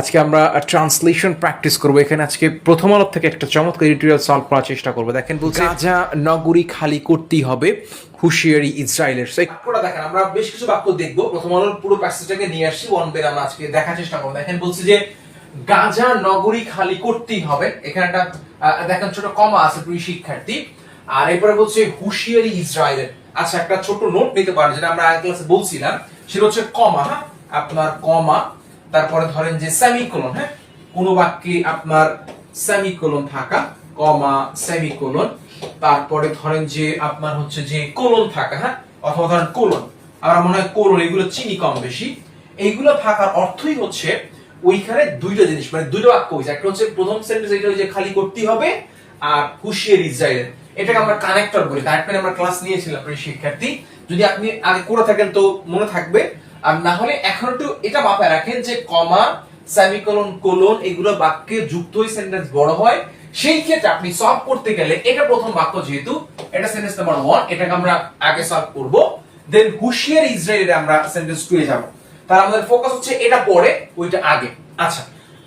আজকে আমরা translation practice করব। এখানে আজকে প্রথম আলো থেকে একটা চমৎকার এডিটোরিয়াল সলভ করার চেষ্টা করব। দেখেন বলছে গাজা নগরী খালি করতেই হবে হুঁশিয়ারি ইসরায়েলের। So, বাক্যটা দেখেন আমরা বেশ কিছু বাক্য দেখব। প্রথম আলোর পুরো প্যাসেজটাকে নিয়ে আসছি ওয়ান বের আমরা আজকে দেখার চেষ্টা করব। দেখেন বলছে যে গাজা নগরী খালি করতেই হবে। এখানে একটা দেখেন ছোট কমা আছে প্রিয় শিক্ষার্থী। আর এরপরে বলছে হুঁশিয়ারি ইসরায়েলের। আচ্ছা একটা ছোট নোট নিতে পারেন যেটা আমরা আগের ক্লাসে বলছিলাম। সেটা হচ্ছে কমা হ্যাঁ? আপনার কমা তারপরে ধরেন যে সেমিকোলন হ্যাঁ? কোন বাক্যে আপনার সেমিকোলন থাকা, কমা সেমিকোলন তারপরে ধরেন যে আপনার হচ্ছে যে কোলন থাকা হ্যাঁ? অথবা ধরেন কোলন আমরা মনে হয় কোলন এগুলো চিনি কম বেশি। এইগুলো থাকার অর্থই হচ্ছে ওইখানে দুইটা জিনিস মানে দুইটা বাক্য হয়েছে একটা হচ্ছে প্রথম সেন্টেন্স এটা হচ্ছে খালি করতে হবে, আর হুশিয়ার ইসরায়েল এটাকে আমরা কানেক্টর বলি। কানেক্টর আমরা ক্লাস নিয়েছিলাম শিক্ষার্থী। যদি আপনি আগে করে থাকেন তো মনে থাকবে। আর না হলে এখন একটু এটা মাথায় রাখেন যে কমা, সেমিকোলন, কোলন এগুলো বাক্যে যুক্ত হয়ে সেন্টেন্স বড় হয়। সেই ক্ষেত্রে আপনি সলভ করতে গেলে এটা প্রথম বাক্য যেহেতু, এটা সেন্টেন্স নাম্বার ওয়ান এটাকে আমরা আগে সলভ করব। দেন হুশিয়ার ইসরায়েলে আমরা সেন্টেন্স টু এ যাব। তার আমাদের ফোকাস হচ্ছে এটা পরে, ওইটা আগে। আচ্ছা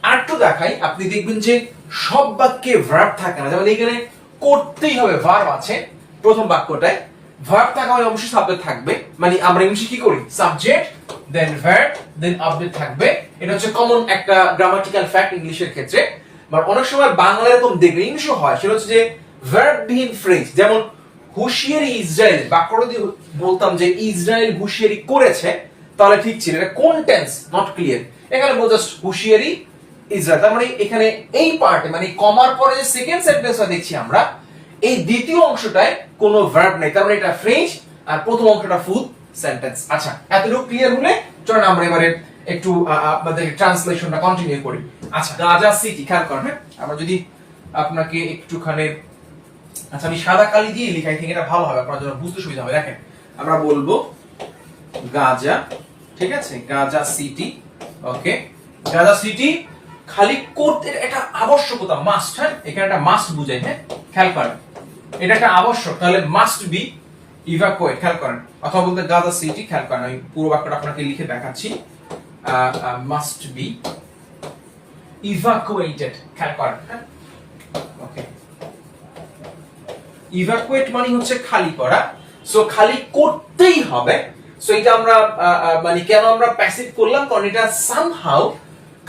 আর একটু দেখাই, আপনি দেখবেন যে সব বাক্যে ভার্ব থাকে না। যেমন এখানে করতেই হবে ভার্ব আছে, প্রথম বাক্যটায়। ভার্ব থাকা মানে অবশ্যই সাবজেক্ট থাকবে। মানে আমরা ইংলিশে কি করি? Subject then verb then object থাকবে। এটা হচ্ছে কমন একটা গ্রামাটিক্যাল ফ্যাক্ট ইংলিশের ক্ষেত্রে। বাট অনেক সময় বাংলা এরকম দেখবে ইংলিশও হয়, সেটা হচ্ছে যে ভার্ব বিহীন ফ্রেজ যেমন হুঁশিয়ারি ইসরায়েল বাক্যটা যদি বলতাম যে ইসরায়েল হুশিয়ারি করেছে, তাহলে ঠিক ছিল। এটা কোন টেন্স নট ক্লিয়ার এখানে বলতে হুঁশিয়ারি ইসরায়েল। তার মানে এখানে এই পার্টে মানে কমার পরে যে সেকেন্ড সেন্টেন্সটা দেখছি আমরা, এই দ্বিতীয় অংশটায় কোনো ভার্ব নেই। মানে এটা ফ্রেঞ্চ আর প্রথম অংশটা ফুল সেন্টেন্স আচ্ছা এতটুকু ক্লিয়ার হলে চলেন আমরা এবারে একটু আপনাদের ট্রান্সলেশনটা কন্টিনিউ করি। আচ্ছা গাজা সিটি খেয়াল করেন হ্যাঁ? আমরা যদি আপনাকে একটুখানি আচ্ছা আমি সাদা কালি দিয়ে লিখাই think এটা ভালো হবে, আপনার জন্য বুঝতে সুবিধা হবে। দেখেন, আমরা বলব গাজা, ঠিক আছে? Gaza city okay Gaza city খালি করতে এটা আবশ্যকতা মাস্ট হ্যাঁ? এখানে একটা মাস্ট বুঝাই হ্যাঁ? খেয়াল করেন। এটা একটা আবশ্যক, তাহলে মাস্ট বি ইভাকুয়েট খেয়াল করেন। অথবা বলতে গাজা সিটি খেয়াল করেন। আমি পুরো বাক্যটা আপনাকে লিখে দেখাচ্ছি। মাস্ট বি ইভাকুয়েটেড খেয়াল করেন। ইভাকুয়েট মানে হচ্ছে খালি করা। সো খালি করতেই হবে। সো এটা আমরা মানে কেন আমরা প্যাসিভ করলাম? কারণ এটা সামহাউ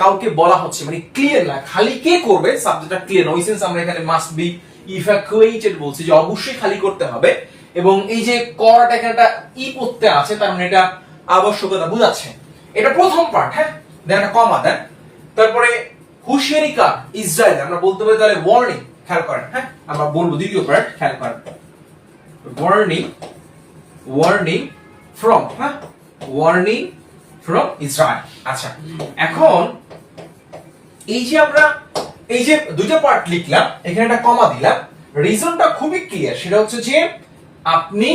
কাউকে বলা হচ্ছে। মানে ক্লিয়ার না। খালি কে করবে? সাবজেক্টটা ক্লিয়ার সেন্স আমরা এখানে মাস্ট বি ইভাকুয়েটেড বলছি যে অবশ্যই খালি করতে হবে এবং এই যে করাটা এখানে একটা ই করতে আছে, তার মানে এটা আবশ্যকতা বোঝাচ্ছে। এটা প্রথম পার্ট হ্যাঁ? দেন একটা কমা দেন। তারপরে হুশিয়ারি ইসরায়েল, আমরা বলতে পারি তাহলে ওয়ার্নিং খেয়াল করেন হ্যাঁ? আমরা বলব দ্বিতীয় পার্ট খেয়াল করেন। ওয়ার্নিং ওয়ার্নিং ফ্রম হ্যাঁ? ওয়ার্নিং ফ্রম ইসরায়েল আচ্ছা এখন এই যে আমরা এই যে দুইটা পার্ট লিখলাম, এখানে একটা কমা দিলাম। রিজনটা খুবই ক্লিয়ার সেটা হচ্ছে যে আপনি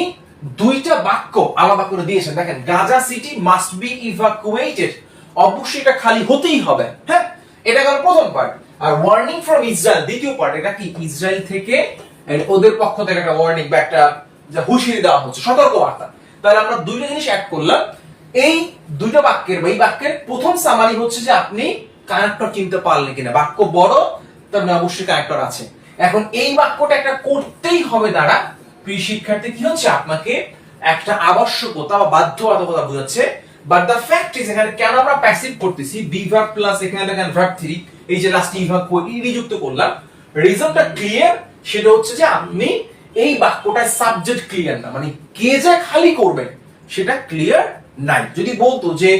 দুইটা বাক্য আলাদা করে দিয়েছেন। দেখেন, Gaza city must be evacuated অবশ্যই এটা খালি হতেই হবে হ্যাঁ? এটা গেল প্রথম পার্ট আর ওয়ার্নিং ফ্রম ইসরায়েল দ্বিতীয় পার্ট এটা কি? ইসরায়েল থেকে ওদের পক্ষ থেকে একটা ওয়ার্নিং বা একটা হুঁশিয়ারি দেওয়া হচ্ছে সতর্ক বার্তা তাহলে আমরা দুইটা জিনিস অ্যাড করলাম। এই দুইটা বাক্যের বা এই বাক্যের প্রথম সামারি হচ্ছে যে আপনি কানেক্টর চিনতে পারলে কিনা। বাক্য বড়, তার মানে অবশ্যই কানেক্টর আছে। এখন এই বাক্যটা একটা করতেই হবে দ্বারা প্রিয় শিক্ষার্থী, কি হচ্ছে? আপনাকে একটা আবশ্যকতা বা বাধ্যবাধকতা বোঝাচ্ছে। বাট দ্য ফ্যাক্ট ইজ এখানে কেন আমরা প্যাসিভ করতেছি? বি ভার্ব প্লাস এখানে দেখেন ভার্ব থ্রি এই যে লাস্ট ই ভার্ব ই যুক্ত করলাম। রিজনটা ক্লিয়ার সেটা হচ্ছে যে আপনি এই বাক্যটায় সাবজেক্ট ক্লিয়ার না। মানে কে যে খালি করবেন সেটা ক্লিয়ার নাই। যদি বলতো যে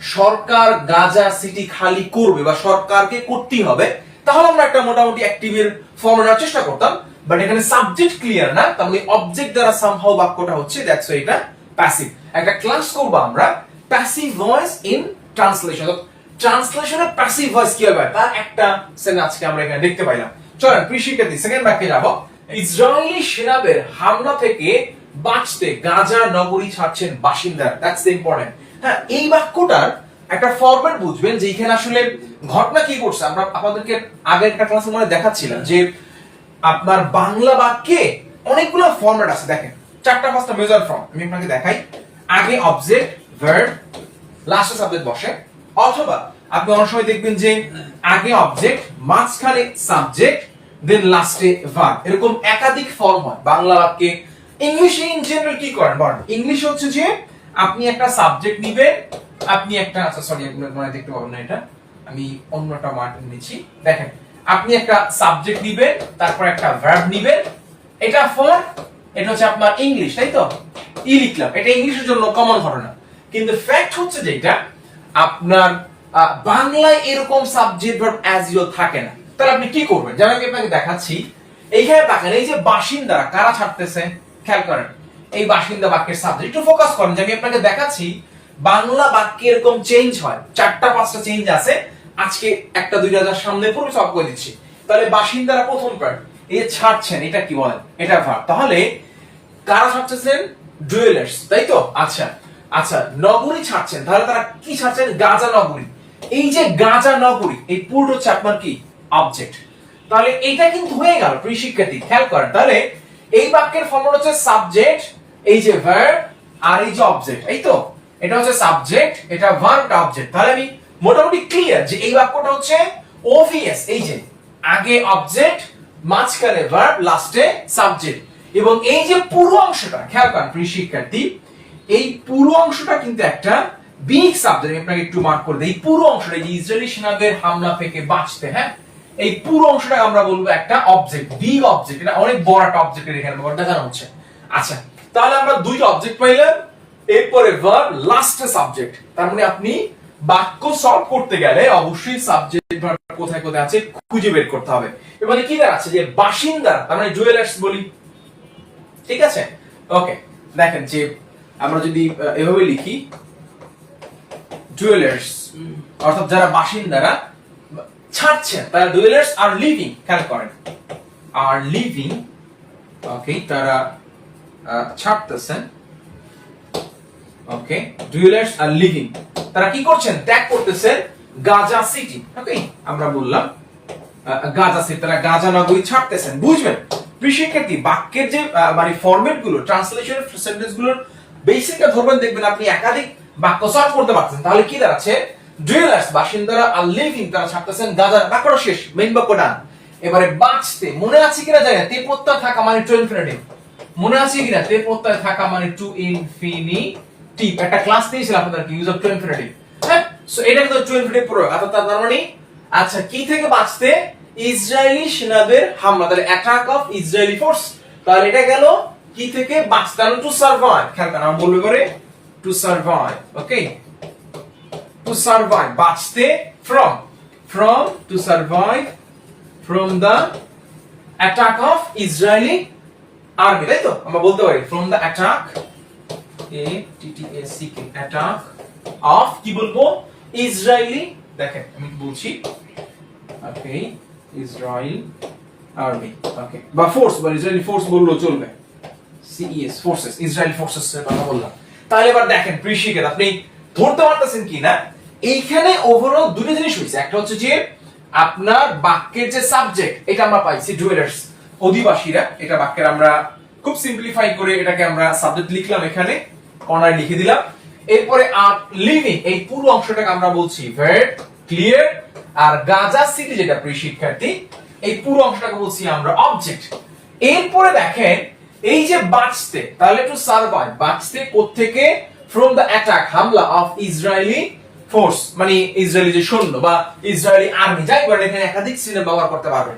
সরকার গাজা সিটি খালি করবে বা সরকারকে করতেই হবে, তাহলে আমরা একটা মোটামুটি অ্যাক্টিভের ফর্ম নেওয়ার চেষ্টা করতাম। বাট এখানে সাবজেক্ট ক্লিয়ার না, তার মানে অবজেক্ট দ্বারা সামহাউ বাক্যটা হচ্ছে দ্যাটস এটা প্যাসিভ একটা ক্লাস করব আমরা প্যাসিভ ভয়েস ইন ট্রান্সলেশন ট্রান্সলেশনে প্যাসিভ ভয়েস কি হবে? তার একটা সেন আজকে আমরা এখানে দেখতে পাইলাম। চলেন কৃষিক্ষেত্রে সেকেন্ড বাক্যে যাব। ইসরায়েলি সেনাদের হামলা থেকে বাঁচতে গাজা নগরী ছাড়ছেন বাসিন্দা দ্যাটস দ্য ইম্পর্টেন্ট হ্যাঁ এই বাক্যটার একটা ফরম্যাট বুঝবেন যে এখানে আসলে ঘটনা কি করছে। আমরা আপনাদেরকে আগের একটা ক্লাসে মনে দেখাচ্ছিলাম যে আপনার বাংলা বাক্যে অনেকগুলো ফরম্যাট আছে। দেখেন, চারটা, পাঁচটা মেজর ফর্ম আমি আপনাকে দেখাই। আগে অবজেক্ট ভার্ব লাস্টে সাবজেক্ট বসে। অথবা আপনি অনেক সময় দেখবেন যে আগে অবজেক্ট মাঝখানে সাবজেক্ট দেন লাস্টে ভার্ব এরকম একাধিক ফর্ম হয় বাংলা বাক্যে। ইংলিশে ইন জেনারেল কি করেন? বলেন। ইংলিশ হচ্ছে যে আপনি একটা সাবজেক্ট নিবেন আপনি একটা আচ্ছা সরি মনে দেখতে পাবেন না এটা। আমি অন্যটা মার্কিং নিচ্ছি। দেখেন আপনি একটা সাবজেক্ট নিবেন তারপর একটা ভার্ব নিবেন। এটা ফর এটা হচ্ছে আপনার ইংলিশ তাই তো? ই লিখলাম। এটা ইংলিশের জন্য কমন ঘটনা কিন্তু ফ্যাক্ট হচ্ছে যেটা আপনার আহ, বাংলায় এরকম সাবজেক্ট ভার্ব অ্যাজ ইউল থাকে না। তাহলে আপনি কি করবেন? যেমন আমি আপনাকে দেখাচ্ছি। এইখানে দেখেন এই যে বাসিন্দারা কারা ছাড়তেছে? খেয়াল করেন। এই বাসিন্দা বাক্যের সাবজেক্ট একটু ফোকাস করেন যে আমি আপনাকে দেখাচ্ছি, বাংলা বাক্যে এরকম চেঞ্জ হয়। চারটা, পাঁচটা চেঞ্জ আছে। আজকে একটা, দুইটা, যার সামনে পুরো সব করে দিচ্ছি। তাহলে বাসিন্দারা প্রথম পার্ট এই ছাড়ছেন, এটা কি বলেন? এটা ভাব তাহলে কারা ছাড়তেছেন? ডুয়েলার্স তাই তো? আচ্ছা আচ্ছা নগরী ছাড়ছেন। তাহলে তারা কি ছাড়ছেন? গাজা নগরী। এই যে গাজা নগরী, এই পুরো আপনার কি? অবজেক্ট তাহলে এটা কিন্তু হয়ে গেল, প্রিয় শিক্ষার্থী, খেয়াল করেন। তাহলে এই বাক্যের ফর্মুলা হচ্ছে সাবজেক্ট এই যে ভার্ব আর এই যে অবজেক্ট এই তো? এটা হচ্ছে সাবজেক্ট এটা ভার্বটা অবজেক্ট তাহলে আমি মোটামুটি ক্লিয়ার যে এই বাক্যটা হচ্ছে ওভিএস এই যে আগে অবজেক্ট মাঝখানে ভার্ব লাস্টে সাবজেক্ট এবং এই যে পুরো অংশটা, খেয়াল করেন, প্রিয় শিক্ষার্থী, এই পুরো অংশটা কিন্তু একটা বিগ সাবজেক্ট আমি আপনাকে একটু মার্ক করে দিই। এই পুরো অংশটা যে ইসরায়েলি সেনাদের হামলা থেকে বাঁচতে হ্যাঁ? এই পুরো অংশটা আমরা বলব একটা অবজেক্ট বিগ অবজেক্ট এটা অনেক বড় একটা অবজেক্ট এখানে ব্যাপার দেখানো হচ্ছে। আচ্ছা তাহলে আমরা দুইটা অবজেক্ট পাইলাম, এরপরে ভার্ব লাস্টে সাবজেক্ট তার মানে আপনি বাক্য সলভ করতে গেলে অবশ্যই সাবজেক্ট ভার্ব কোথায় কোথায় আছে খুঁজে বের করতে হবে। এবারে কি দাঁড়াচ্ছে যে বাসিন্দা, তার মানে জুয়েলার্স বলি। ঠিক আছে? ওকে দেখেন যে আমরা যদি এভাবে লিখি জুয়েলার্স অর্থাৎ যারা বাসিন্দারা ছাড়ছেন তারা জুয়েলার্স আর লিভিং খেয়াল করেন। আর লিভিং ওকে তারা ছাড়তেছেন। ওকে ডুয়েলার্স আর লিভিং। তারা কি করছেন? ত্যাগ করতেছেন গাজা সিটি। ওকে আমরা বললাম গাজা সিটি। তারা গাজা নগরী ছাড়তেছেন। বুঝবেন বাক্যের যে মানে ফরম্যাটগুলো ট্রান্সলেশন সেন্টেন্সগুলোর বেসিকটা ধরবেন, দেখবেন আপনি একাধিক বাক্য সলভ করতে পারছেন তাহলে কি দাঁড়াচ্ছে? ডুয়েলার্স, বাসিন্দারা আর লিভিং, তারা ছাড়তেছেন গাজা। বাক্যটা শেষ মেইন বাক্য ডান এবারে বাঁচতে, মনে আছে কিনা জানি না। থাকা মানে টু ইনফিনিটিভ মনে আছে কিনা? তে প্রত্যয় থাকা মানে টু ইনফিনিটিভ একটা ক্লাস দিয়েছিলাম আপনাদেরকে ইউজ অফ টু ইনফিনিটিভ হ্যাঁ? সো এটা কিন্তু টু ইনফিনিটিভ প্রয়োগ অর্থাৎ তার মানে? আচ্ছা কি থেকে বাঁচতে? ইসরায়েলি সেনাদের হামলা। তাহলে অ্যাটাক অফ ইসরায়েলি ফোর্স তাহলে এটা গেল কি থেকে বাঁচতে? টু সার্ভাইভ খেয়াল করেন আমি বলব করে to survive okay to survive বাঁচতে from from to survive from the attack of Israeli army তাই তো? আমরা বলতে পারি from the attack A T T A C K attack of কি বলব? ইসরায়েলি দেখেন, আমি বলছি? ওকে ইসরায়েল আর্মি ওকে, বা ফোর্স বা ইসরায়েলি ফোর্স বললেও চলবে। সিইএস ফোর্সেস ইসরায়েল ফোর্সেস এর কথা বললাম। তাহলে এবার দেখেন কৃষিকের আপনি ধরতে পারতেছেন কি, না? এইখানে ওভারঅল দুটো জিনিস হয়েছে। একটা হচ্ছে যে, আপনার বাক্যের যে সাবজেক্ট এটা আমরা পাইছি ডুয়েলার্স অধিবাসীরা, এটা বাক্যের আমরা খুব সিম্পলিফাই করে এটাকে আমরা সাবজেক্ট লিখলাম এখানে কর্নার লিখে দিলাম। এরপরে আর লিভিং এই পুরো অংশটাকে আমরা বলছি ভেট ক্লিয়ার আর গাজা সিটি যেটা প্রিয় শিক্ষার্থী, এই পুরো অংশটাকে বলছি আমরা অবজেক্ট এরপরে দেখেন, এই যে বাঁচতে, তাহলে একটু সার্ভাইভ বাঁচতে কোত্থেকে? ফ্রম দ্য অ্যাটাক হামলা অফ ইসরায়েলি ফোর্স মানে ইসরায়েলি যে সৈন্য বা ইসরায়েলি আর্মি যাই বলেন, এখানে একাধিক সিনেমা ব্যবহার করতে পারবেন।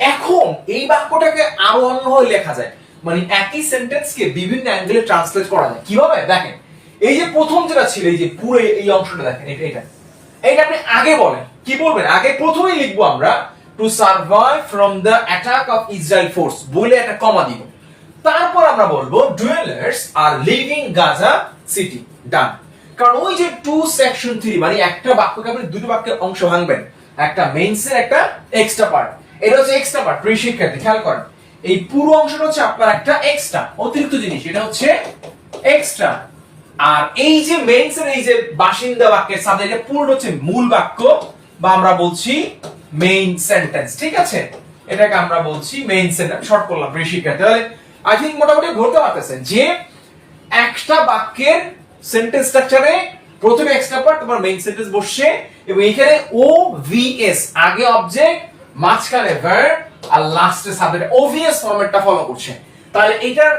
এখন এই বাক্যটাকে আরও অন্যভাবে লেখা যায়। মানে একই সেন্টেন্সকে বিভিন্ন অ্যাঙ্গেলে ট্রান্সলেট করা যায়। কীভাবে? দেখেন, এই যে প্রথম যেটা ছিল, এই যে পুরো এই অংশটা দেখেন, এটা এটা। এইটা আপনি আগে বলেন। কি বলবেন? আগে প্রথমেই লিখব আমরা to survive from the attack of Israel force বলে একটা কমা দিব। তারপর আমরা বলব dwellers are leaving Gaza city done কারণ ওই যে টু সেকশন থ্রি মানে একটা বাক্যকে আপনি দুটো বাক্যের অংশ ভাঙবেন। একটা মেইনসের একটা এক্সট্রা পার্ট এটা হচ্ছে এক্সট্রা পার্ট প্রিয় শিক্ষার্থী খেয়াল করেন। এই পুরো অংশটা হচ্ছে আপনার একটা এক্সট্রা অতিরিক্ত জিনিস, এটা হচ্ছে এক্সট্রা আর এই যে মেইনসের এই যে বাসিন্দা বাক্যের সাথে, এটা হচ্ছে মূল বাক্য, বা আমরা বলছি মেইন সেন্টেন্স ঠিক আছে? এটাকে আমরা বলছি মেইন সেন্টেন্স শর্ট করলাম প্রিয় শিক্ষার্থী তাহলে আই থিঙ্ক মোটামুটি ধরতে পারতেছেন যে একটা বাক্যের সেন্টেন্স স্ট্রাকচারে প্রথমে এক্সট্রা পার্ট তোমার মেইন সেন্টেন্স বসছে, এবং এখানে ও ভি এস আগে অবজেক্ট মাঝখানে ভার্ব আর লাস্টে সাবজেক্ট অভিয়াস ফরম্যাটটা ফলো করছে। তাহলে এটার